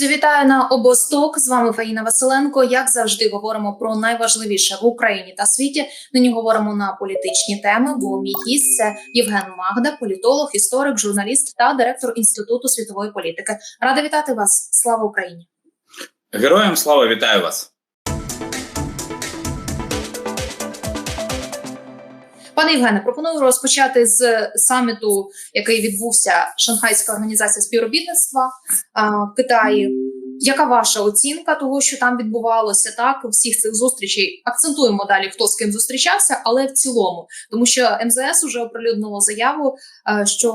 Друзі, вітаю на обосток. З вами Фаїна Василенко. Як завжди, говоримо про найважливіше в Україні та світі. Нині говоримо на політичні теми. Бо мій гість це Євген Магда, політолог, історик, журналіст та директор інституту світової політики. Рада вітати вас. Слава Україні! Героям слава вітаю вас. Пане Євгене, пропоную розпочати з саміту, який відбувся Шанхайська організація співробітництва в Китаї. Яка ваша оцінка того, що там відбувалося? Так всіх цих зустрічей акцентуємо далі, хто з ким зустрічався, але в цілому, тому що МЗС уже оприлюднило заяву, що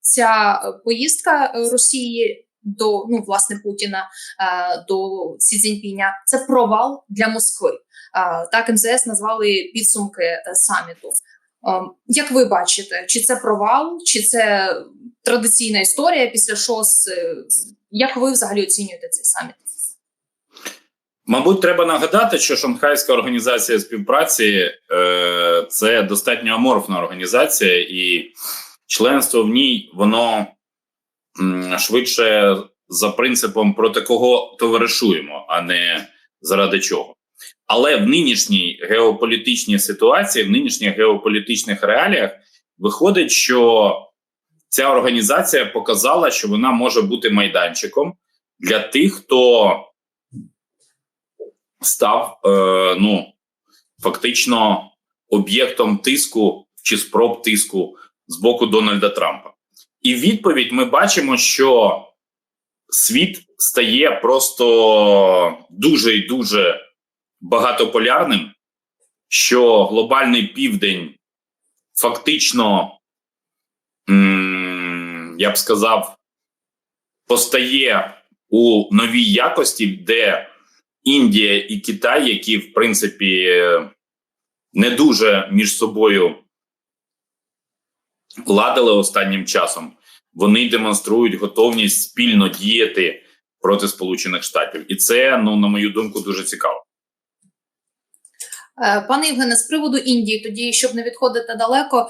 ця поїздка Росії до ну власне Путіна е, до Сі Цзіньпіня – це провал для Москви. Е, Так МЗС назвали підсумки е, саміту. Як ви бачите, чи це провал, чи це традиційна історія після ШОС? Як ви взагалі оцінюєте цей саміт? Мабуть, треба нагадати, що Шанхайська організація співпраці е, це достатньо аморфна організація, і членство в ній воно швидше за принципом проти кого товаришуємо, а не заради чого. Але в нинішній геополітичній ситуації, в нинішніх геополітичних реаліях, виходить, що ця організація показала, що вона може бути майданчиком для тих, хто став е, ну фактично об'єктом тиску чи спроб тиску з боку Дональда Трампа. І відповідь ми бачимо, що світ стає просто дуже і дуже багатополярним, що глобальний південь фактично, я б сказав, постає у новій якості, де Індія і Китай, які в принципі не дуже між собою ладили останнім часом, вони демонструють готовність спільно діяти проти Сполучених Штатів, і це ну на мою думку дуже цікаво. Е, Пане Євгене, з приводу Індії, тоді щоб не відходити далеко.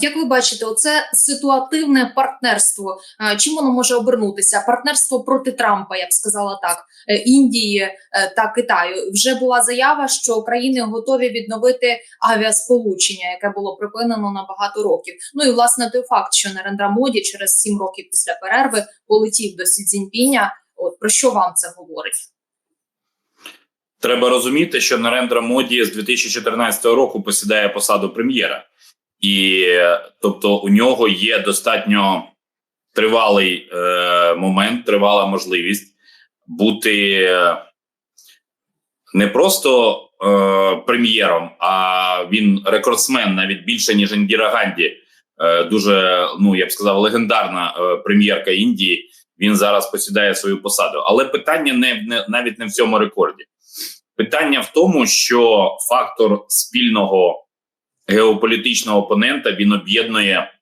Як ви бачите, оце ситуативне партнерство? а, Чим воно може обернутися? Партнерство проти Трампа, я б сказала так, е, Індії е, та Китаю. Вже була заява, що країни готові відновити авіасполучення, яке було припинено на багато років. Ну і власне той факт, що Нарендра Моді через сім років після перерви полетів до Сі Цзіньпіня. От про що вам це говорить? Треба розуміти, що Нарендра Моді з 2014 року посідає посаду прем'єра, і тобто у нього є достатньо тривалий е, момент, тривала можливість бути не просто е, прем'єром, а він рекордсмен навіть більше ніж Індіра Ганді. Е, дуже ну я б сказав, легендарна е, прем'єрка Індії. Він зараз посідає свою посаду, але питання не, не навіть не в цьому рекорді. Питання в тому, що фактор спільного геополітичного опонента він об'єднує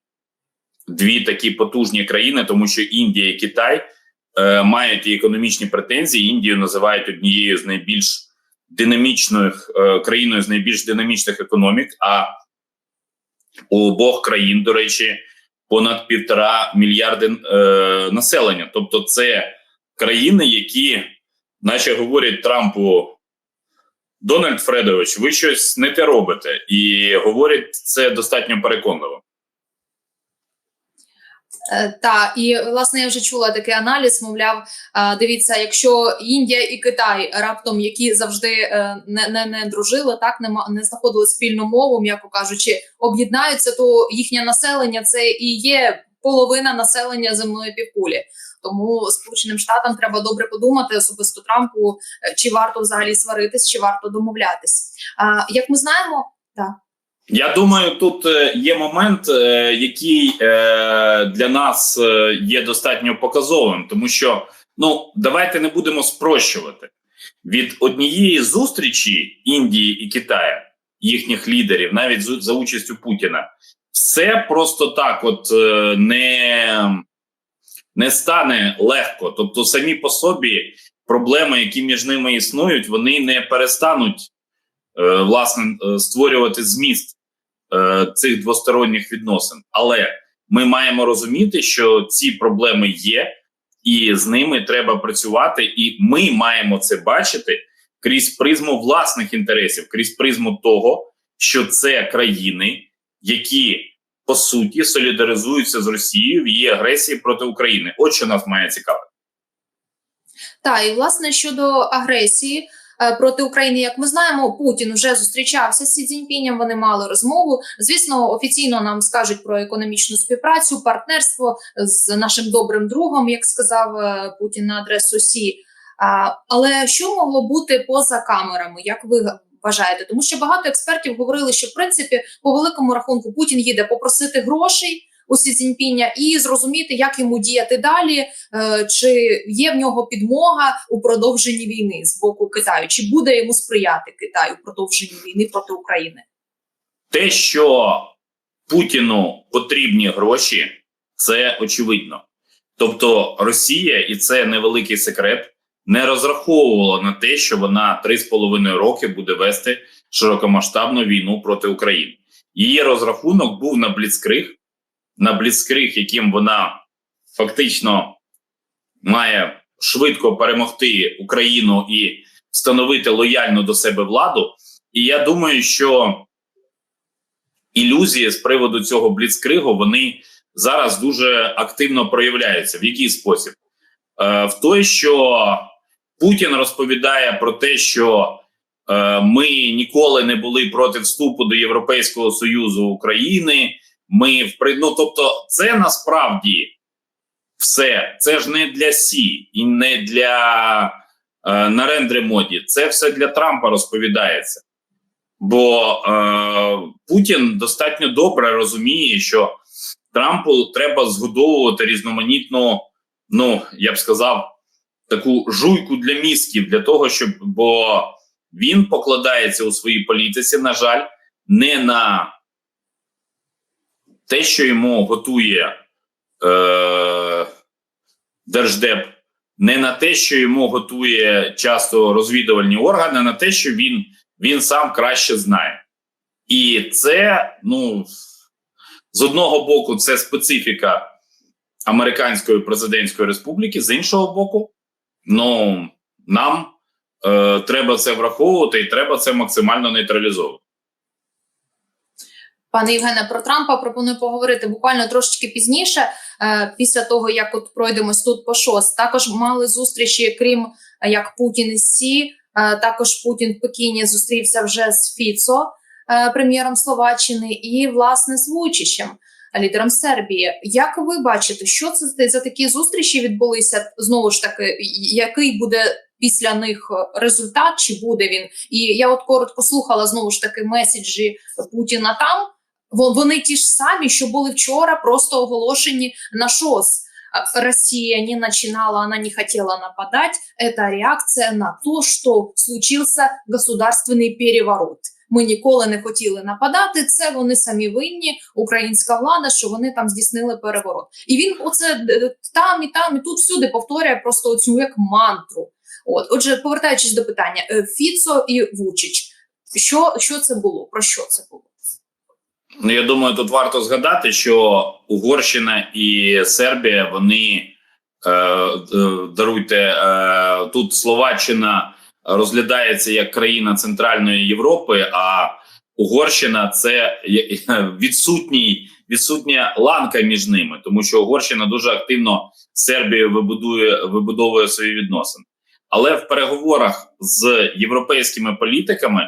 дві такі потужні країни, тому що Індія і Китай е, мають і економічні претензії. Індію називають однією з найбільш динамічних е, країною з найбільш динамічних економік. А у обох країн, до речі, понад півтора мільярди е, населення. Тобто, це країни, які, наче говорять Трампу. Дональд Фредович, ви щось не те робите, і говорять це достатньо переконливо. Е, Та і власне я вже чула такий аналіз. Мовляв, е, дивіться, якщо Індія і Китай раптом, які завжди е, не не, не дружили, так не не знаходили спільну мову, м'яко кажучи, об'єднаються, то їхнє населення це і є половина населення земної півкулі. Тому Сполученим Штатам треба добре подумати, особисто Трампу, е, чи варто взагалі сваритись, чи варто домовлятись. А як ми знаємо, так. Я думаю, тут е, є момент, е, який для нас є достатньо показовим, тому що ну давайте не будемо спрощувати від однієї зустрічі Індії і Китаю, їхніх лідерів, навіть за участю Путіна, все просто так, от не, не стане легко. Тобто, самі по собі проблеми, які між ними існують, вони не перестануть е, власне е, створювати зміст е, цих двосторонніх відносин. Але ми маємо розуміти, що ці проблеми є, і з ними треба працювати. І ми маємо це бачити крізь призму власних інтересів, крізь призму того, що це країни, які по суті солідаризуються з Росією в її агресії проти України. От що нас має цікавити. Так, і власне щодо агресії е, проти України, як ми знаємо, Путін вже зустрічався з Сі Цзіньпінем, Вони мали розмову. Звісно, офіційно нам скажуть про економічну співпрацю, партнерство з нашим добрим другом, як сказав е, Путін на адресу Сі. Але що могло бути поза камерами? Як ви вважаєте? Тому що багато експертів говорили, що в принципі по великому рахунку Путін їде попросити грошей у Сі Цзіньпіня і зрозуміти, як йому діяти далі, е, чи є в нього підмога у продовженні війни з боку Китаю, чи буде йому сприяти Китаю у продовженні війни проти України? Те, що Путіну потрібні гроші, це очевидно. Тобто Росія, і це невеликий секрет, не розраховувала на те, що вона 3,5 роки буде вести широкомасштабну війну проти України. Її розрахунок був на бліцкриг, на бліцкриг, яким вона фактично має швидко перемогти Україну і встановити лояльну до себе владу. І я думаю, що ілюзії з приводу цього бліцкригу вони зараз дуже активно проявляються. В який спосіб? Е, в той, що Путін розповідає про те, що е, ми ніколи не були проти вступу до Європейського Союзу України. Ми впри... ну, тобто, це насправді все. Це ж не для Сі і не для е, Нарендри Моді. Це все для Трампа розповідається. Бо е, Путін достатньо добре розуміє, що Трампу треба згодовувати різноманітну, ну я б сказав, таку жуйку для мізків, для того, щоб бо він покладається у своїй політиці, на жаль, не на те, що йому готує е, Держдеп, не на те, що йому готує часто розвідувальні органи, а на те, що він, він сам краще знає. І це, ну, з одного боку, це специфіка Американської президентської республіки, з іншого боку, ну нам е, треба це враховувати і треба це максимально нейтралізовувати. Пане Євгене, про Трампа пропоную поговорити буквально трошечки пізніше, е, після того як от пройдемось тут по шост. Також мали зустрічі, крім як Путін і Сі. Е, також Путін в Пекіні зустрівся вже з Фіцо, е, прем'єром Словаччини, і власне з Вучичем, лідером Сербії. Як ви бачите, що це за такі зустрічі відбулися? Знову ж таки, який буде після них результат, чи буде він? І я от коротко слухала знову ж таки меседжі Путіна там. Вони ті ж самі, що були вчора, просто оголошені на ШОС. Россия не начинала, она не хотела нападать. Это реакция на то, що случився государственний переворот. Ми ніколи не хотіли нападати. Це вони самі винні, українська влада, що вони там здійснили переворот. І він оце там і там, і тут всюди повторює просто оцю як мантру. От, отже, повертаючись до питання, Фіцо і Вучич, що, що це було? Про що це було? Ну, я думаю, тут варто згадати, що Угорщина і Сербія вони е, е, даруйте е, тут Словаччина розглядається як країна Центральної Європи, а Угорщина це відсутній відсутня ланка між ними, тому що Угорщина дуже активно з Сербією вибудує вибудовує свої відносини. Але в переговорах з європейськими політиками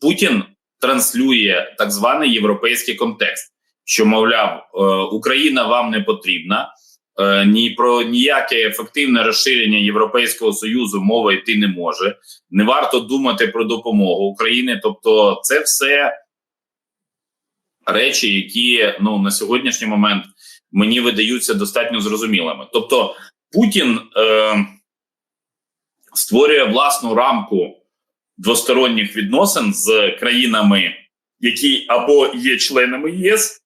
Путін транслює так званий європейський контекст, що мовляв, Україна вам не потрібна, ні про ніяке ефективне розширення Європейського союзу мова йти не може. Не варто думати про допомогу України. Тобто, це все речі, які ну на сьогоднішній момент мені видаються достатньо зрозумілими. Тобто, Путін е, створює власну рамку двосторонніх відносин з країнами, які або є членами ЄС,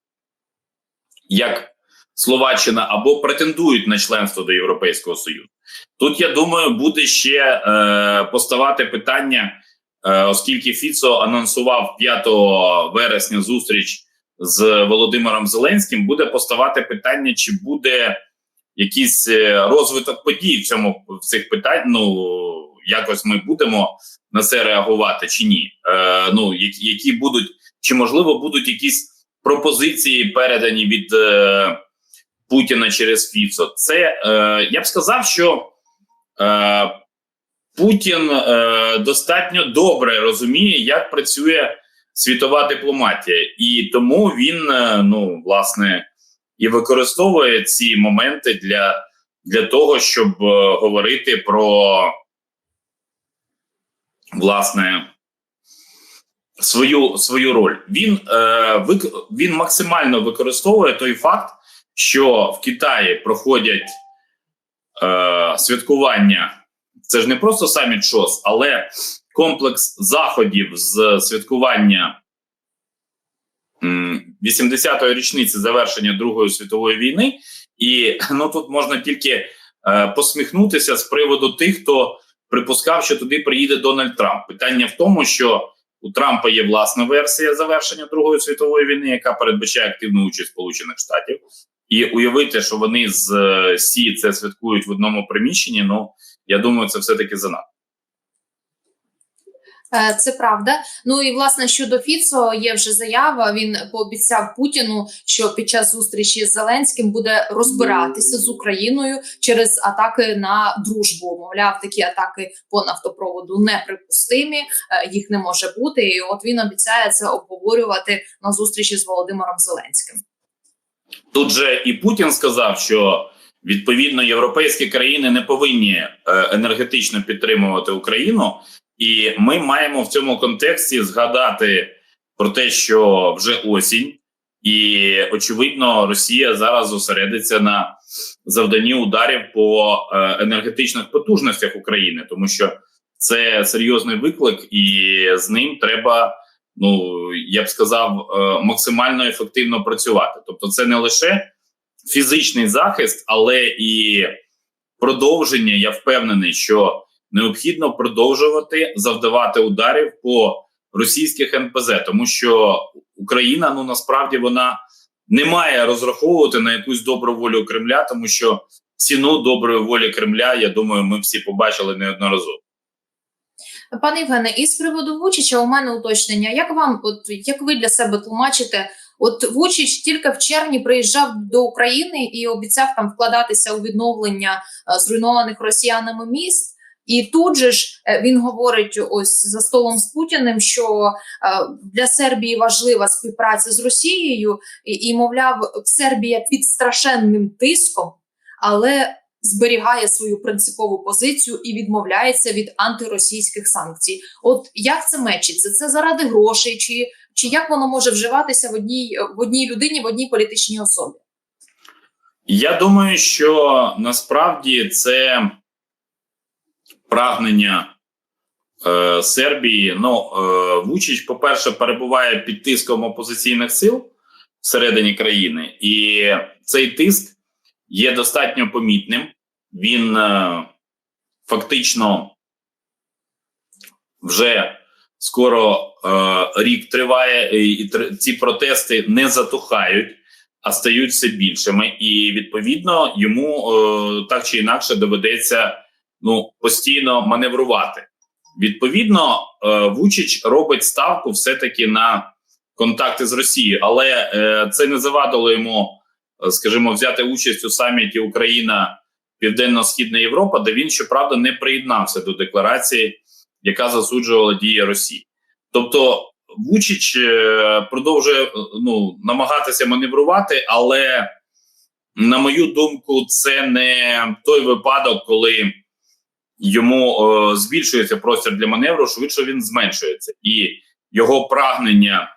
як Словаччина, або претендують на членство до Європейського Союзу. Тут я думаю, буде ще е, поставати питання, е, оскільки Фіцо анонсував 5 вересня зустріч з Володимиром Зеленським, буде поставати питання, чи буде якийсь е, розвиток подій в цьому в цих питань. Ну якось ми будемо на це реагувати чи ні? Е, ну які, які будуть, чи можливо будуть якісь пропозиції передані від е, Путіна через Фіцо? Це е, я б сказав, що е, Путін е, достатньо добре розуміє, як працює світова дипломатія, і тому він е, ну власне і використовує ці моменти для, для того, щоб е, говорити про власне свою свою роль. Він е, вик, він максимально використовує той факт, що в Китаї проходять е, святкування. Це ж не просто саміт ШОС, але комплекс заходів з святкування м, 80-ї річниці завершення Другої світової війни. І ну тут можна тільки е, посміхнутися з приводу тих, хто припускав, що туди приїде Дональд Трамп. Питання в тому, що у Трампа є власна версія завершення Другої світової війни, яка передбачає активну участь Сполучених Штатів, і уявити, що вони з е, Сі це святкують в одному приміщенні. Ну я думаю, це все таки занадто. Е, Це правда. Ну і власне щодо Фіцо є вже заява. Він пообіцяв Путіну, що під час зустрічі з Зеленським буде розбиратися з Україною через атаки на дружбу. Мовляв, такі атаки по нафтопроводу неприпустимі, е, їх не може бути. І от він обіцяє це обговорювати на зустрічі з Володимиром Зеленським. Тут же і Путін сказав, що відповідно європейські країни не повинні е, енергетично підтримувати Україну, і ми маємо в цьому контексті згадати про те, що вже осінь, і очевидно, Росія зараз зосередиться на завданні ударів по е, енергетичних потужностях України, тому що це серйозний виклик, і з ним треба. Ну я б сказав, е, максимально ефективно працювати. Тобто, це не лише фізичний захист, але і продовження. Я впевнений, що необхідно продовжувати завдавати ударів по російських НПЗ, тому що Україна ну насправді вона не має розраховувати на якусь добру волю Кремля, тому що ціну доброї волі Кремля, я думаю, ми всі побачили неодноразово. Пане Євгене, і з приводу Вучича у мене уточнення. Як вам, от як ви для себе тлумачите? От Вучич тільки в червні приїжджав до України і обіцяв там вкладатися у відновлення е, зруйнованих росіянами міст. І тут же ж е, він говорить ось за столом з Путіним, що е, для Сербії важлива співпраця з Росією, і, і мовляв, Сербія під страшенним тиском, але зберігає свою принципову позицію і відмовляється від антиросійських санкцій. От як це мечиться? Це заради грошей, чи, чи як воно може вживатися в одній в одній людині, в одній політичній особі? Я думаю, що насправді це прагнення е, Сербії. Ну, е, Вучич, по-перше, перебуває під тиском опозиційних сил всередині країни, і цей тиск є достатньо помітним. Він е, фактично вже скоро е, рік триває, і ці протести не затухають, а стають все більшими. І відповідно йому е, так чи інакше доведеться ну постійно маневрувати. Відповідно, е, Вучич робить ставку все-таки на контакти з Росією, але е, це не завадило йому, е, скажімо, взяти участь у саміті Україна Південно-Східна Європа, де він щоправда не приєднався до декларації, яка засуджувала дії Росії. Тобто, Вучич е, продовжує е, ну намагатися маневрувати, але на мою думку, це не той випадок, коли йому е, збільшується простір для маневру, швидше він зменшується, і його прагнення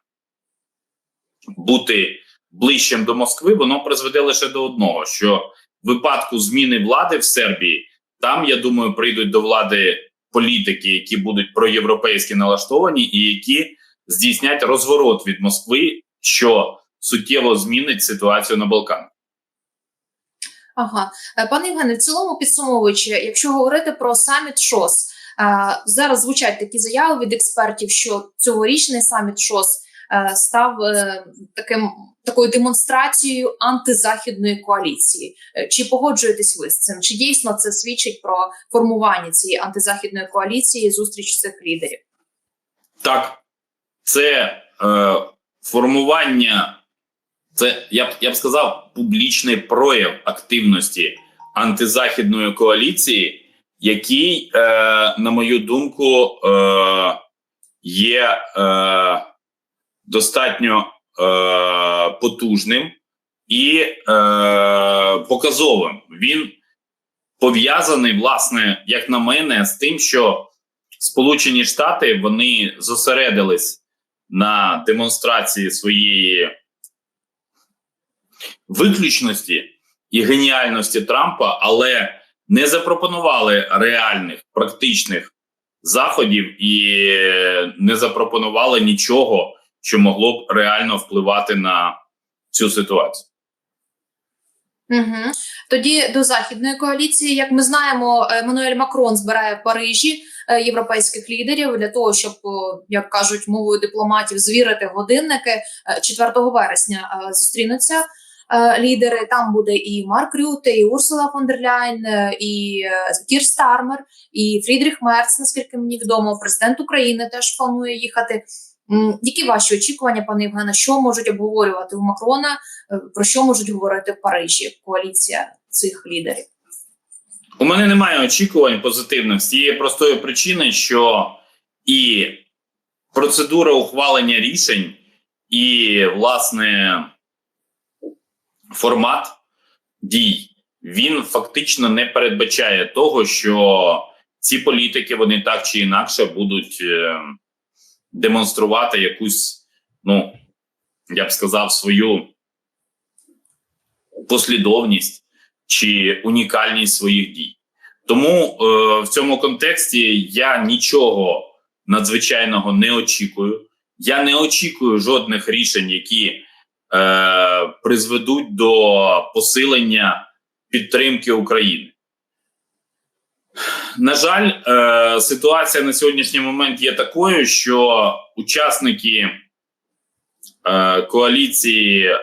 бути ближчим до Москви, воно призведе лише до одного: що випадку зміни влади в Сербії там, я думаю, прийдуть до влади політики, які будуть проєвропейськи налаштовані, і які здійснять розворот від Москви, що суттєво змінить ситуацію на Балканах. Ага, пане Євгене, в цілому підсумовуючи, якщо говорити про саміт ШОС, е, зараз звучать такі заяви від експертів, що цьогорічний саміт ШОС став е, таким такою демонстрацією антизахідної коаліції. Е, Чи погоджуєтесь ви з цим? Чи дійсно це свідчить про формування цієї антизахідної коаліції зустріч цих лідерів? Так, це е, формування, це я б я б сказав, публічний прояв активності антизахідної коаліції, який, е, на мою думку, е, є е, достатньо е, потужним і е, показовим. Він пов'язаний, власне, як на мене, з тим, що Сполучені Штати вони зосередились на демонстрації своєї виключності і геніальності Трампа, але не запропонували реальних практичних заходів і не запропонували нічого, що могло б реально впливати на цю ситуацію. Угу. Тоді до західної коаліції, як ми знаємо, Еммануель Макрон збирає в Парижі е, європейських лідерів для того, щоб, як кажуть, мовою дипломатів звірити годинники Е, 4 вересня е, зустрінуться е, лідери. Там буде і Марк Рюте, і Урсула фон дер Ляйн, е, і е, Кір Стармер, і Фрідріх Мерц, наскільки мені відомо, президент України теж планує їхати. Які ваші очікування, пане Євгене? Що можуть обговорювати у Макрона? Е, Про що можуть говорити в Парижі коаліція цих лідерів? У мене немає очікувань позитивних з тієї простої причини, що і процедура ухвалення рішень, і власне формат дій він фактично не передбачає того, що ці політики вони так чи інакше будуть е, демонструвати якусь, ну я б сказав, свою послідовність чи унікальність своїх дій. Тому е, в цьому контексті я нічого надзвичайного не очікую. Я не очікую жодних рішень, які е, призведуть до посилення підтримки України. На жаль, е, ситуація на сьогоднішній момент є такою, що учасники е, коаліції е,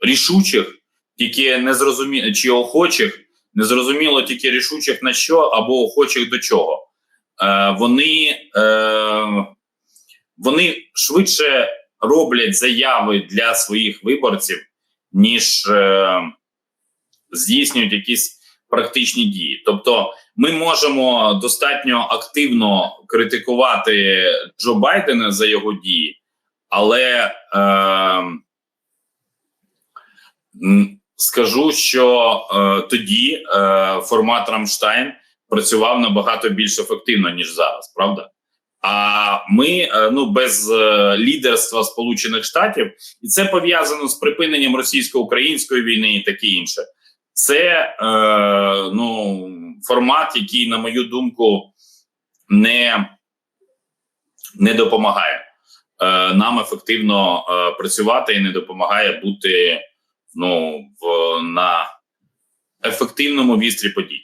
рішучих, тільки не чи охочих, не зрозуміло тільки рішучих на що або охочих до чого. Вони, вони швидше роблять заяви для своїх виборців, ніж здійснюють якісь практичні дії. Тобто, ми можемо достатньо активно критикувати Джо Байдена за його дії, але е, скажу, що е, тоді е, формат Рамштайн працював набагато більш ефективно ніж зараз, правда? А ми е, ну без е, лідерства Сполучених Штатів, і це пов'язано з припиненням російсько-української війни і таке інше. Це е, ну формат, який, на мою думку, не, не допомагає е, нам ефективно е, працювати і не допомагає бути ну в на ефективному вістрі подій.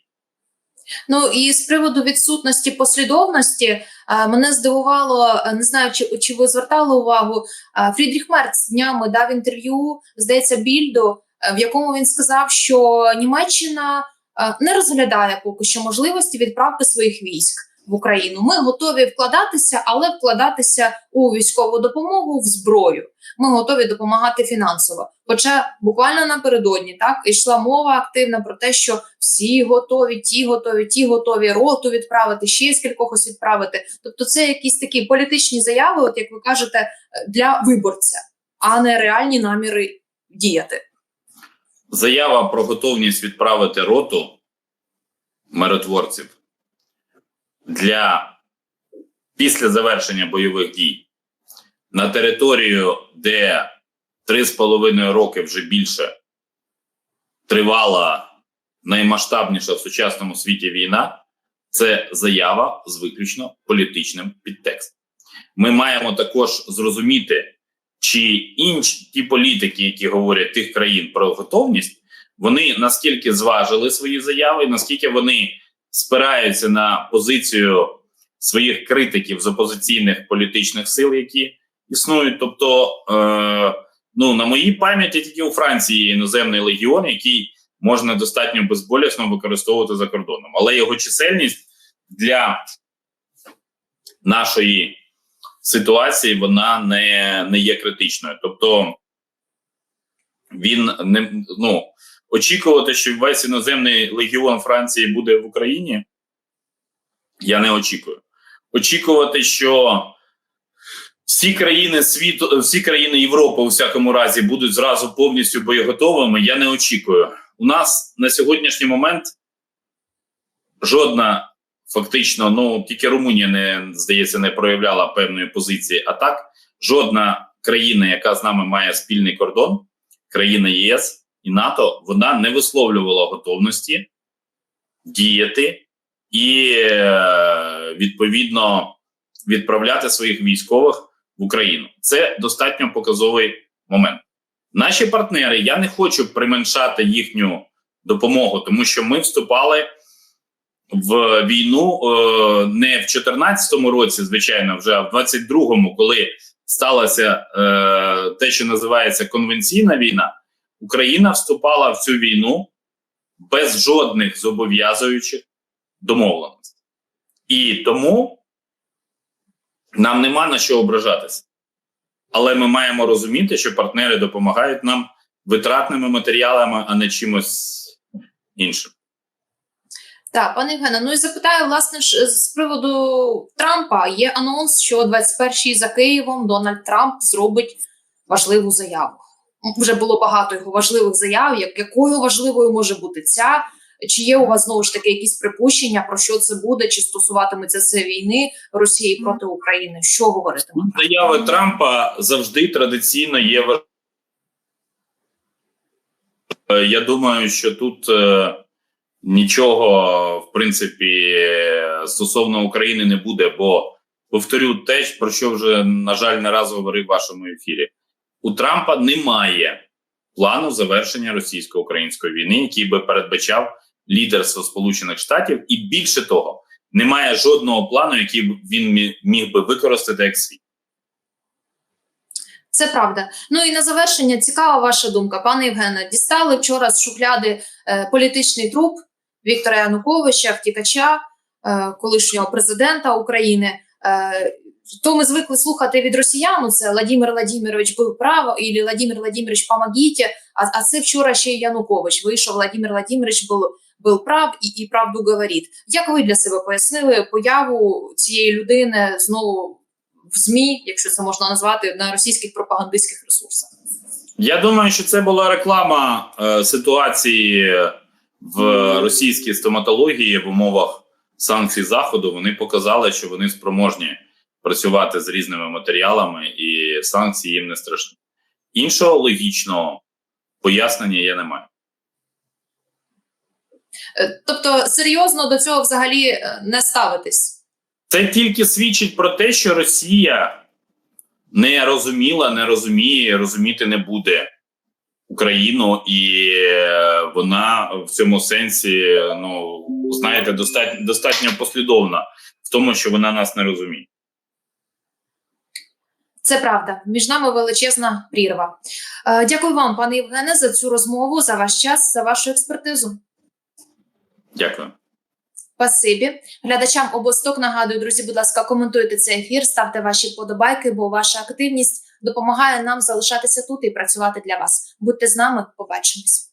Ну і з приводу відсутності послідовності е, мене здивувало, е, не знаю, чи, чи ви звертали увагу. е, Фрідріх Мерц днями дав інтерв'ю, здається, Більду, в якому він сказав, що Німеччина е, не розглядає поки що можливості відправки своїх військ в Україну. Ми готові вкладатися, але вкладатися у військову допомогу в зброю. Ми готові допомагати фінансово. Хоча буквально напередодні так йшла мова активна про те, що всі готові, ті готові, ті готові роту відправити, ще з кількохось відправити. Тобто, це якісь такі політичні заяви, от як ви кажете, е, для виборця, а не реальні наміри діяти. Заява про готовність відправити роту миротворців для після завершення бойових дій на територію, де три з половиною роки вже більше тривала наймасштабніша в сучасному світі війна. Це заява з виключно політичним підтекстом. Ми маємо також зрозуміти, чи інші ті політики, які говорять тих країн про готовність, вони наскільки зважили свої заяви, наскільки вони спираються на позицію своїх критиків з опозиційних політичних сил, які існують. Тобто, е, ну на моїй пам'яті тільки у Франції іноземний легіон, який можна достатньо безболісно використовувати за кордоном, але його чисельність для нашої ситуації вона не, не є критичною. Тобто він не ну очікувати, що весь іноземний легіон Франції буде в Україні. Я не очікую. Очікувати, що всі країни світу, всі країни Європи у всякому разі будуть зразу повністю боєготовими. Я не очікую. У нас на сьогоднішній момент жодна фактично, ну тільки Румунія не здається, не проявляла певної позиції. А так, жодна країна, яка з нами має спільний кордон, країна ЄС і НАТО, вона не висловлювала готовності діяти і е, відповідно відправляти своїх військових в Україну. Це достатньо показовий момент. Наші партнери, я не хочу применшати їхню допомогу, тому що ми вступали в війну е, не в 2014 році, звичайно, вже а в 22-му, коли сталося е, те, що називається конвенційна війна. Україна вступала в цю війну без жодних зобов'язуючих домовленостей. І тому нам нема на що ображатися. Але ми маємо розуміти, що партнери допомагають нам витратними матеріалами, а не чимось іншим. Так, пане Євгене, ну і запитаю, власне ж з приводу Трампа. Є анонс, що 21-й за Києвом Дональд Трамп зробить важливу заяву. Вже було багато його важливих заяв. Як якою важливою може бути ця? Чи є у вас знову ж таки якісь припущення про що це буде? Чи стосуватиметься це війни Росії проти України? Що говоритиме? Заяви Трампа завжди традиційно є Е, Я думаю, що тут е, нічого, в принципі, стосовно України не буде, бо повторю те, про що вже, на жаль, не раз говорив в вашому ефірі. У Трампа немає плану завершення російсько-української війни, який би передбачав лідерство Сполучених Штатів, і більше того, немає жодного плану, який він міг би використати як свій. Це правда. Ну і на завершення цікава ваша думка, пане Євгене. Дістали вчора з шухляди е, політичний труп Віктора Януковича, втікача, е, колишнього президента України. Е, то ми звикли слухати від росіян. Це Владимир Владимирович був прав, і Владимир Владимирович помогите. А, а це вчора ще й Янукович. Вийшов Владимир Владимирович був, був прав і, і правду говорить. Як ви для себе пояснили появу цієї людини знову в ЗМІ, якщо це можна назвати, на російських пропагандистських ресурсах? Я думаю, що це була реклама е, ситуації в російській стоматології в умовах санкцій заходу. Вони показали, що вони спроможні працювати з різними матеріалами, і санкції їм не страшні. Іншого логічного пояснення я не маю. Е, Тобто серйозно до цього взагалі е, не ставитись. Це тільки свідчить про те, що Росія не розуміла, не розуміє, розуміти не буде Україну, і е, вона в цьому сенсі, ну знаєте, достатньо достатньо послідовна в тому, що вона нас не розуміє. Це правда. Між нами величезна прірва. Е, Дякую вам, пане Євгене, за цю розмову, за ваш час, за вашу експертизу. Дякую. Спасибі. Глядачам обосток нагадую, друзі, будь ласка, коментуйте цей ефір, ставте ваші вподобайки, бо ваша активність допомагає нам залишатися тут і працювати для вас. Будьте з нами, побачимось.